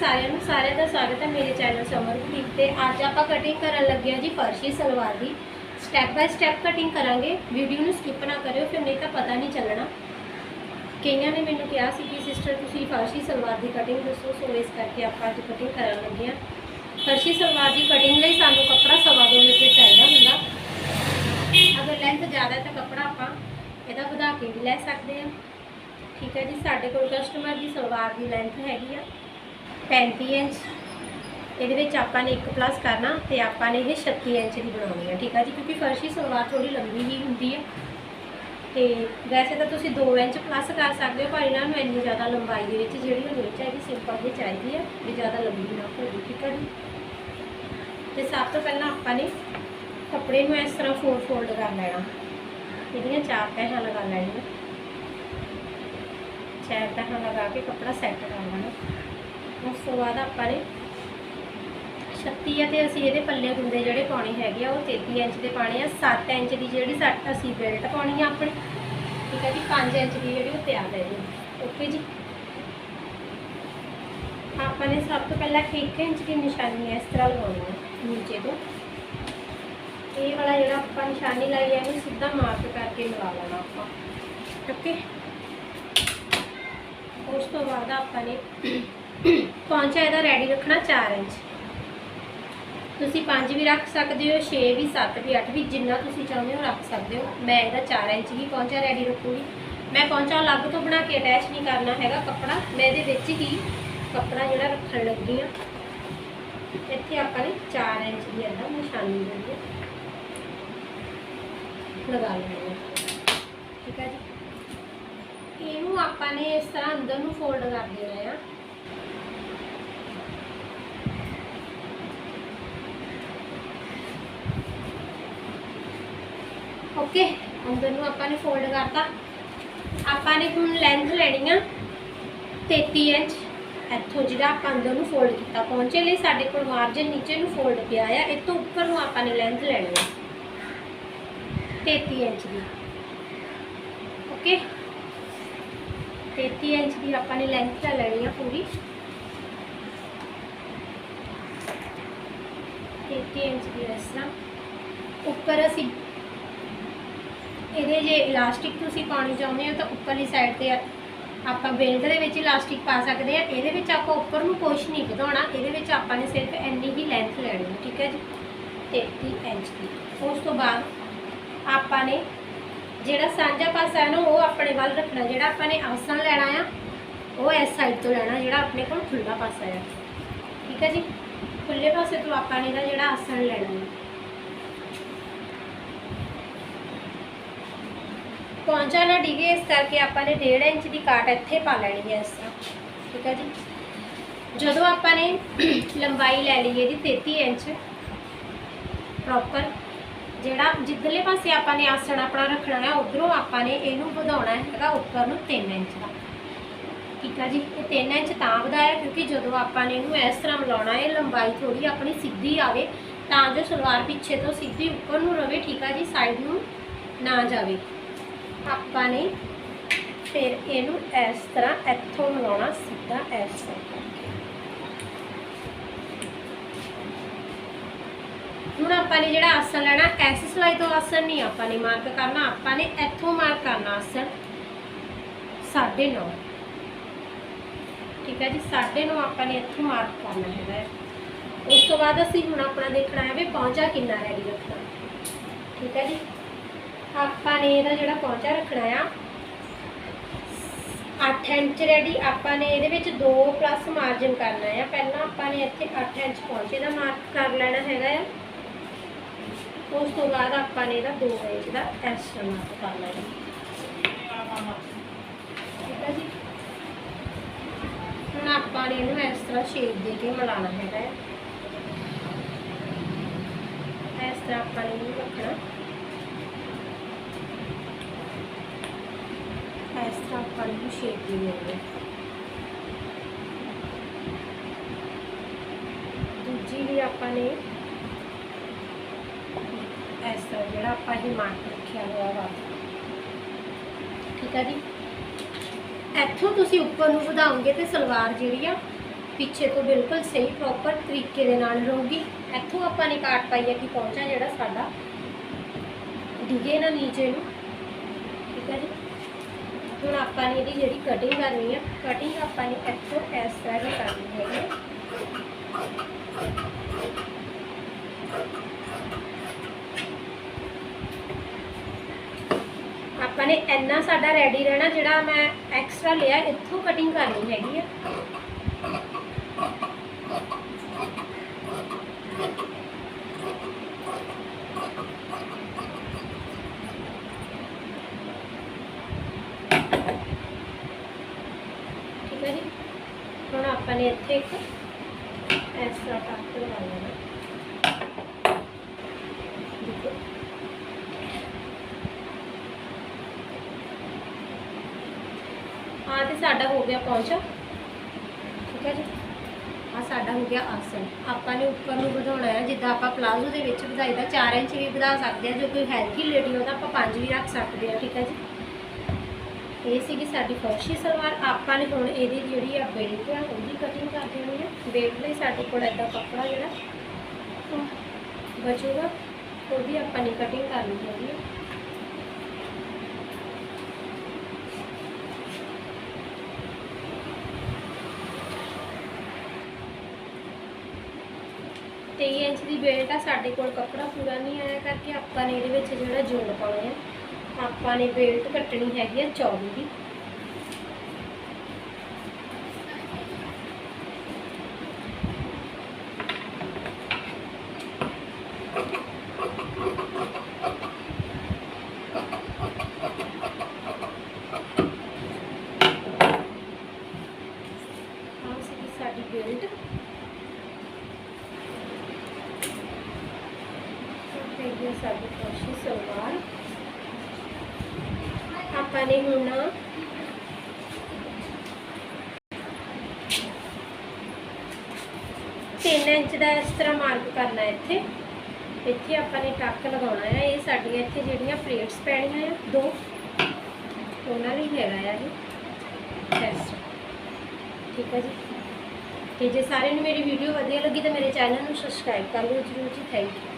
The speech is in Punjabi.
ਸਾਰਿਆਂ ਨੂੰ ਸਾਰਿਆਂ ਦਾ ਸਵਾਗਤ ਹੈ ਮੇਰੇ ਚੈਨਲ ਸਮਰ ਬੁਟੀਕ ਤੇ। ਅੱਜ ਆਪਾਂ ਕਟਿੰਗ ਕਰਨ ਲੱਗੇ ਹਾਂ ਜੀ ਫਰਸ਼ੀ ਸਲਵਾਰ ਦੀ। ਸਟੈਪ ਬਾਈ ਸਟੈਪ ਕਟਿੰਗ ਕਰਾਂਗੇ। ਵੀਡੀਓ ਨੂੰ ਸਕਿਪ ਨਾ ਕਰਿਓ, ਫਿਰ ਨਹੀਂ ਤਾਂ ਪਤਾ ਨਹੀਂ ਚੱਲਣਾ। ਕਈਆਂ ਨੇ ਮੈਨੂੰ ਕਿਹਾ ਸੀ ਕਿ ਸਿਸਟਰ ਤੁਸੀਂ ਫਰਸ਼ੀ ਸਲਵਾਰ ਦੀ ਕਟਿੰਗ ਦੱਸੋ, ਸੋ ਇਸ ਕਰਕੇ ਆਪਾਂ ਅੱਜ ਕਟਿੰਗ ਕਰਨ ਲੱਗੇ ਹਾਂ। ਫਰਸ਼ੀ ਸਲਵਾਰ ਦੀ ਕਟਿੰਗ ਲਈ ਸਾਨੂੰ ਕੱਪੜਾ ਸਵਾ ਦੋ ਮੀਟਰ ਚਾਹੀਦਾ ਹੁੰਦਾ। ਅਗਰ ਲੈਂਥ ਜ਼ਿਆਦਾ ਤਾਂ ਕੱਪੜਾ ਆਪਾਂ ਇਹਦਾ ਵਧਾ ਕੇ ਵੀ ਲੈ ਸਕਦੇ ਹਾਂ। ਠੀਕ ਹੈ ਜੀ, ਸਾਡੇ ਕੋਲ ਕਸਟਮਰ ਦੀ ਸਲਵਾਰ ਦੀ ਲੈਂਥ ਹੈਗੀ ਆ। 35 ਇੰਚ। ਇਹਦੇ ਵਿੱਚ ਆਪਾਂ ਨੇ 1 ਪਲੱਸ ਕਰਨਾ ਤੇ ਆਪਾਂ ਨੇ ਇਹ 36 ਇੰਚ ਦੀ ਬਣਾਉਣੀ ਹੈ ਠੀਕ ਹੈ ਜੀ? ਕਿਉਂਕਿ ਫਰਸ਼ੀ ਸਲਵਾਰ ਥੋੜੀ ਲੰਬੀ ਹੀ ਹੁੰਦੀ ਹੈ ਤੇ ਵੈਸੇ ਤਾਂ ਤੁਸੀਂ 2 ਇੰਚ ਪਲੱਸ ਕਰ ਸਕਦੇ ਹੋ ਪਰ ਇਹਨਾਂ ਨੂੰ ਇੰਨੀ ਜ਼ਿਆਦਾ ਲੰਬਾਈ ਦੇ ਵਿੱਚ ਜਿਹੜੀ ਉਹ ਚਾਹੀਦੀ ਸਿੰਪਲ ਜਿਹੀ ਚਾਹੀਦੀ ਹੈ ਵੀ ਜ਼ਿਆਦਾ ਲੰਬੀ ਨਾ ਹੋਵੇ, ਠੀਕ ਹੈ ਜੀ? ਤੇ ਸਭ ਤੋਂ ਪਹਿਲਾਂ ਆਪਾਂ ਨੇ ਕੱਪੜੇ ਨੂੰ ਇਸ ਤਰ੍ਹਾਂ ਫੋਲਡ ਫੋਲਡ ਕਰ ਲੈਣਾ। ਇਹਦੀਆਂ ਚਾਰ ਤਹਿਾਂ ਲਗਾ ਲੈਣੀਆਂ। ਚਾਰ ਤਹਿਾਂ ਲਗਾ ਕੇ ਕੱਪੜਾ ਸੈੱਟ ਕਰ ਲੈਣਾ। ਉਸ ਤੋਂ ਬਾਅਦ ਆਪਾਂ ਨੇ 36 ਆ ਤੇ ਅਸੀਂ ਇਹਦੇ ਪੱਲੇ ਹੁੰਦੇ ਜਿਹੜੇ ਪਾਉਣੇ ਹੈਗੇ ਆ, ਉਹ 33 ਇੰਚ ਦੇ ਪਾਣੇ ਆ 7 ਇੰਚ ਦੀ ਜਿਹੜੀ ਸੱਟ ਅਸੀਂ ਬੈਲਟ ਪਾਉਣੀ ਆ ਆਪਣੀ, ਠੀਕ ਹੈ ਜੀ 5 ਇੰਚ ਦੀ ਜਿਹੜੀ ਉਹ ਤਿਆਰ ਹੈ ਜੀ। ਓਕੇ ਜੀ? ਆਪਾਂ ਨੇ ਸਭ ਤੋਂ ਪਹਿਲਾਂ 1 ਇੰਚ ਦੀ ਨਿਸ਼ਾਨੀ ਇਸ ਤਰ੍ਹਾਂ ਲਗਾਉਣੀ ਹੈ ਨੀਚੇ ਤੋਂ। ਇਹ ਵਾਲਾ ਜਿਹੜਾ ਆਪਾਂ ਨਿਸ਼ਾਨੀ ਲਾਈ ਹੈ ਇਹਨੂੰ ਸਿੱਧਾ ਮਾਰਕ ਕਰਕੇ ਮਿਲਾ ਲੈਣਾ ਆਪਾਂ, ਓਕੇ? ਉਸ ਤੋਂ ਬਾਅਦ ਆਪਾਂ ਨੇ ਪੌਂਚਾ ਇਹਦਾ ਰੈਡੀ ਰੱਖਣਾ 4 ਇੰਚ। ਤੁਸੀਂ 5 ਵੀ ਰੱਖ ਸਕਦੇ ਹੋ 6 ਵੀ 7 ਵੀ 8 ਵੀ, ਜਿੰਨਾ ਤੁਸੀਂ ਚਾਹੁੰਦੇ ਹੋ ਰੱਖ ਸਕਦੇ ਹੋ। ਮੈਂ ਇਹਦਾ 4 ਇੰਚ ਹੀ ਪੌਂਚਾ ਰੈਡੀ ਰੱਖੂਗੀ। ਮੈਂ ਪੌਂਚਾ ਅਲੱਗ ਤੋਂ ਬਣਾ ਕੇ ਅਟੈਚ ਨਹੀਂ ਕਰਨਾ ਹੈਗਾ ਕੱਪੜਾ। ਮੈਂ ਇਹਦੇ ਵਿੱਚ ਹੀ ਕੱਪੜਾ ਜਿਹੜਾ ਰੱਖਣ ਲੱਗੀ ਆ ਇੱਥੇ ਆਪਾਂ ਨੇ 4 ਇੰਚ ਦੀ ਇਹਦਾ ਨਿਸ਼ਾਨੀ ਜਿਹੜੀ ਹੈ ਲਗਾ ਲੈਣੀ ਠੀਕ ਹੈ ਜੀ? ਇਹਨੂੰ ਆਪਾਂ ਨੇ ਇਸ ਤਰ੍ਹਾਂ ਅੰਦਰ ਨੂੰ ਫੋਲਡ ਕਰ ਦੇਣਾ ਆ। ਓਕੇ ਅੰਦਰ ਨੂੰ ਆਪਾਂ ਨੇ ਫੋਲਡ ਕਰਤਾ। ਆਪਾਂ ਨੇ ਹੁਣ ਲੈਂਥ ਲੈਣੀ ਆ 33 ਇੰਚ। ਇੱਥੋਂ ਜਿਹੜਾ ਆਪਾਂ ਅੰਦਰ ਨੂੰ ਫੋਲਡ ਕੀਤਾ। ਪਹੁੰਚੇ ਲਈ ਸਾਡੇ ਕੋਲ ਮਾਰਜਨ ਨੀਚੇ ਨੂੰ ਫੋਲਡ ਪਿਆ ਆ, ਇਹ ਤੋਂ ਉੱਪਰ ਨੂੰ ਆਪਾਂ ਨੇ ਲੈਂਥ ਲੈਣੀ ਆ। 33 ਇੰਚ ਦੀ। ਓਕੇ 33 ਇੰਚ ਦੀ ਆਪਾਂ ਨੇ ਲੈਂਥ ਲੈ ਲੈਣੀ ਆ ਪੂਰੀ। 33 ਇੰਚ ਦੀ ਇਸ ਤਰ੍ਹਾਂ। ਉੱਪਰ ਅਸੀਂ ਇਹਦੇ ਜੇ ਇਲਾਸਟਿਕ ਤੁਸੀਂ ਪਾਉਣੀ ਚਾਹੁੰਦੇ ਹੋ ਤਾਂ ਉੱਪਰਲੀ ਸਾਈਡ ਤੇ ਆਪਾਂ ਬੇਲਟ ਦੇ ਵਿੱਚ ਇਲਾਸਟਿਕ ਪਾ ਸਕਦੇ ਆ ਇਹਦੇ ਵਿੱਚ ਆਪਾਂ ਉੱਪਰ ਨੂੰ ਕੁਛ ਨਹੀਂ ਵਧਾਉਣਾ। ਇਹਦੇ ਵਿੱਚ ਆਪਾਂ ਨੇ ਸਿਰਫ ਇੰਨੀ ਹੀ ਲੈਂਥ ਲੈਣੀ ਹੈ, ਠੀਕ ਹੈ ਜੀ? 33 ਇੰਚ ਦੀ। ਉਸ ਤੋਂ ਬਾਅਦ ਆਪਾਂ ਨੇ ਜਿਹੜਾ ਸਾਂਝਾ ਪਾਸਾ ਹੈ ਨਾ, ਉਹ ਆਪਣੇ ਵੱਲ ਰੱਖਣਾ। ਜਿਹੜਾ ਆਪਾਂ ਨੇ ਆਸਣ ਲੈਣਾ ਆ, ਉਹ ਇਸ ਸਾਈਡ ਤੋਂ ਲੈਣਾ, ਜਿਹੜਾ ਆਪਣੇ ਕੋਲ ਖੁੱਲਾ ਪਾਸਾ ਹੈ ਠੀਕ ਹੈ ਜੀ? ਖੁੱਲੇ ਪਾਸੇ ਤੋਂ ਆਪਾਂ ਨੇ ਇਹਦਾ ਜਿਹੜਾ ਆਸਣ ਲੈਣਾ ਹੈ। ਪਹੁੰਚਾ ਨਾ ਡਿਗੇ, ਇਸ ਕਰਕੇ ਆਪਾਂ ਨੇ 1.5 ਇੰਚ ਦੀ ਕਾਟ ਇੱਥੇ ਪਾ ਲੈਣੀ ਹੈ ਇਸ ਤਰ੍ਹਾਂ। ਠੀਕ ਹੈ ਜੀ? ਜਦੋਂ ਆਪਾਂ ਨੇ ਲੰਬਾਈ ਲੈ ਲਈ ਇਹਦੀ 33 ਇੰਚ ਪ੍ਰੋਪਰ ਜਿਹੜਾ ਜਿੱਧਰਲੇ ਪਾਸੇ ਆਪਾਂ ਨੇ ਆਸਣ ਆਪਣਾ ਰੱਖਣਾ ਹੈ, ਉਧਰੋਂ ਆਪਾਂ ਨੇ ਇਹਨੂੰ ਵਧਾਉਣਾ ਹੈਗਾ ਉੱਪਰ ਨੂੰ 3 ਇੰਚ ਦਾ। ਠੀਕ ਹੈ ਜੀ? ਇਹ 3 ਇੰਚ ਤਾਂ ਵਧਾਇਆ, ਕਿਉਂਕਿ ਜਦੋਂ ਆਪਾਂ ਨੇ ਇਹਨੂੰ ਇਸ ਤਰ੍ਹਾਂ ਮਿਲਾਉਣਾ ਹੈ ਲੰਬਾਈ ਥੋੜੀ ਆਪਣੀ ਸਿੱਧੀ ਆਵੇ, ਤਾਂ ਜੋ ਸਲਵਾਰ ਪਿੱਛੇ ਤੋਂ ਸਿੱਧੀ ਉੱਪਰ ਨੂੰ ਰਵੇ, ਠੀਕ ਹੈ ਜੀ? ਸਾਈਡ ਨੂੰ ਨਾ ਜਾਵੇ। ਆਪਾਂ ਨੇ ਫਿਰ ਇਹਨੂੰ ਇਸ ਤਰ੍ਹਾਂ ਇੱਥੋਂ ਮਿਲਾਉਣਾ ਸਿੱਧਾ ਇਸ ਤਰ੍ਹਾਂ ਹੁਣ ਆਪਾਂ ਨੇ ਜਿਹੜਾ ਆਸਣ ਲੈਣਾ ਐਸ ਸਲਾਈ ਤੋਂ ਆਸਣ ਨਹੀਂ ਆਪਾਂ ਨੇ ਮਾਰਕ ਕਰਨਾ, ਆਪਾਂ ਨੇ ਇੱਥੋਂ ਮਾਰਕ ਕਰਨਾ ਆਸਣ 9.5 ਠੀਕ ਹੈ ਜੀ 9.5 ਆਪਾਂ ਨੇ ਇੱਥੋਂ ਮਾਰਕ ਕਰਨਾ ਹੈਗਾ ਹੈ। ਉਸ ਤੋਂ ਬਾਅਦ ਅਸੀਂ ਹੁਣ ਆਪਣਾ ਦੇਖਣਾ ਹੈ ਵੀ ਪਹੁੰਚਾ ਕਿੰਨਾ ਰੈਡੀ ਰੱਖਣਾ। ਠੀਕ ਹੈ ਜੀ ਆਪਾਂ ਨੇ ਇਹਦਾ ਜਿਹੜਾ ਪਹੁੰਚਾ ਰੱਖਣਾ ਆ 8 ਇੰਚ ਰੈਡੀ ਆਪਾਂ ਨੇ ਇਹਦੇ ਵਿੱਚ 2 ਪਲੱਸ ਮਾਰਜਨ ਕਰਨਾ ਹੈ ਪਹਿਲਾਂ ਆਪਾਂ ਨੇ ਇੱਥੇ 8 ਇੰਚ ਪਹੁੰਚੇ ਦਾ ਮਾਰਕ ਕਰ ਲੈਣਾ ਹੈਗਾ ਆ। ਉਸ ਤੋਂ ਬਾਅਦ ਆਪਾਂ ਨੇ ਇਹਦਾ 2 ਇੰਚ ਦਾ ਐਕਸਟਰਾ ਮਾਰਕ ਕਰ ਲੈਣਾ। ਠੀਕ ਹੈ ਜੀ? ਹੁਣ ਆਪਾਂ ਨੇ ਇਹਨੂੰ ਇਸ ਤਰ੍ਹਾਂ ਸ਼ੇਪ ਦੇ ਕੇ ਮਿਲਾਉਣਾ ਹੈਗਾ ਹੈ ਇਸ ਤਰ੍ਹਾਂ ਆਪਾਂ ਨੇ ਇਹਨੂੰ ਰੱਖਣਾ। ਇਸ ਤਰ੍ਹਾਂ ਆਪਾਂ ਨੂੰ ਸ਼ੇਪ ਦੇ ਦੇਣੀ ਦੂਜੀ ਵੀ ਆਪਾਂ ਨੇ ਇਸ ਤਰ੍ਹਾਂ ਜਿਹੜਾ ਆਪਾਂ ਇਹ ਮਾਰਕ ਰੱਖਿਆ ਹੋਇਆ ਵਾ। ਠੀਕ ਹੈ ਜੀ? ਇੱਥੋਂ ਤੁਸੀਂ ਉੱਪਰ ਨੂੰ ਵਧਾਓਗੇ ਤੇ ਸਲਵਾਰ ਜਿਹੜੀ ਆ ਪਿੱਛੇ ਤੋਂ ਬਿਲਕੁਲ ਸਹੀ ਪ੍ਰੋਪਰ ਤਰੀਕੇ ਦੇ ਨਾਲ ਰਹੂਗੀ। ਇੱਥੋਂ ਆਪਾਂ ਨੇ ਕਾਟ ਪਾਈ ਹੈ ਕਿ ਪਹੁੰਚਾ ਜਿਹੜਾ ਸਾਡਾ। ਡਿਗੇ ਨਾ ਨੀਚੇ ਨੂੰ। ਠੀਕ ਹੈ ਜੀ? ਹੁਣ ਆਪਾਂ ਨੇ ਇਹਦੀ ਜਿਹੜੀ ਕਟਿੰਗ ਕਰਨੀ ਆ ਕਟਿੰਗ ਆਪਾਂ ਨੇ ਇੱਥੋਂ ਇਸ ਤਰ੍ਹਾਂ ਕਰਨੀ ਹੈ ਆਪਾਂ ਨੇ ਇੰਨਾ ਸਾਡਾ ਰੈਡੀ ਰਹਿਣਾ ਜਿਹੜਾ ਮੈਂ ਐਕਸਟਰਾ ਲਿਆ ਇੱਥੋਂ ਕਟਿੰਗ ਕਰਨੀ ਹੈਗੀ ਆ। ਠੀਕ ਹੈ ਹੁਣ ਆਪਾਂ ਨੇ ਇੱਥੇ ਇੱਕ ਐਕਸਟਰਾ ਕੱਟ ਲਗਾ ਲੈਣਾ। ਆ ਤੇ ਸਾਡਾ ਹੋ ਗਿਆ ਪਹੁੰਚਾ। ਠੀਕ ਹੈ ਜੀ? ਆ ਸਾਡਾ ਹੋ ਗਿਆ ਆਸਨ ਆਪਾਂ ਨੇ ਉੱਪਰ ਨੂੰ ਵਧਾਉਣਾ ਹੈ। ਜਿੱਦਾਂ ਆਪਾਂ ਪਲਾਜ਼ੋ ਦੇ ਵਿੱਚ ਵਧਾਈਦਾ 4 ਇੰਚ ਵੀ ਵਧਾ ਸਕਦੇ ਆ ਜੋ ਕੋਈ ਹੈਲਥੀ ਲੇਡੀ ਉਹਦਾ ਆਪਾਂ 5 ਵੀ ਰੱਖ ਸਕਦੇ ਆ ਠੀਕ ਹੈ ਜੀ? ਇਹ ਸੀਗੀ ਸਾਡੀ ਫਰਸ਼ੀ ਸਲਵਾਰ। ਆਪਾਂ ਨੇ ਹੁਣ ਇਹਦੀ ਜਿਹੜੀ ਆ ਬੇਲਟ ਆ, ਉਹਦੀ ਕਟਿੰਗ ਕਰ ਦੇਣੀ ਹੈ ਬੇਲਟ ਲਈ ਸਾਡੇ ਕੋਲ ਐਡਾ ਕੱਪੜਾ ਜਿਹੜਾ ਬਚੂਗਾ ਉਹਦੀ ਆਪਾਂ ਨੇ ਕਟਿੰਗ ਕਰਨੀ ਹੈਗੀ ਹੈ ਤੇਈ ਇੰਚ ਦੀ ਬੇਲਟ ਆ, ਸਾਡੇ ਕੋਲ ਕੱਪੜਾ ਪੂਰਾ ਨਹੀਂ ਆਇਆ ਕਰਕੇ ਆਪਾਂ ਨੇ ਇਹਦੇ ਵਿੱਚ ਜਿਹੜਾ ਜੋੜ ਪਾਉਣਾ ਹੈ ਆਪਾਂ ਨੇ ਬੇਲਟ ਕੱਟਣੀ ਹੈਗੀ ਆ 24 ਦੀ ਆਹ ਸੀਗੀ ਸਾਡੀ ਬੇਲਟ ਹੈਗੀ ਆ ਸਾਡੀ ਫਰਸ਼ੀ ਸਲਵਾਰ ਆਪਾਂ ਨੇ ਹੁਣ ਤਿੰਨ ਇੰਚ ਦਾ ਇਸ ਤਰ੍ਹਾਂ ਮਾਰਕ ਕਰਨਾ ਇੱਥੇ। ਇੱਥੇ ਆਪਾਂ ਨੇ ਟੱਕ ਲਗਾਉਣਾ ਹੈ। ਇਹ ਸਾਡੀਆਂ ਇੱਥੇ ਜਿਹੜੀਆਂ ਪਲੇਟਸ ਪੈਣੀਆਂ ਆ, ਦੋ। ਉਹਨਾਂ ਲਈ ਹੈਗਾ ਆ ਇਹ। ਟੈਸਟ ਠੀਕ ਹੈ ਜੀ। ਤੇ ਜੇ ਸਾਰਿਆਂ ਨੂੰ ਮੇਰੀ ਵੀਡੀਓ ਵਧੀਆ ਲੱਗੀ ਤਾਂ ਮੇਰੇ ਚੈਨਲ ਨੂੰ ਸਬਸਕ੍ਰਾਈਬ ਕਰ ਲਿਓ ਜਰੂਰ ਜੀ। Thank you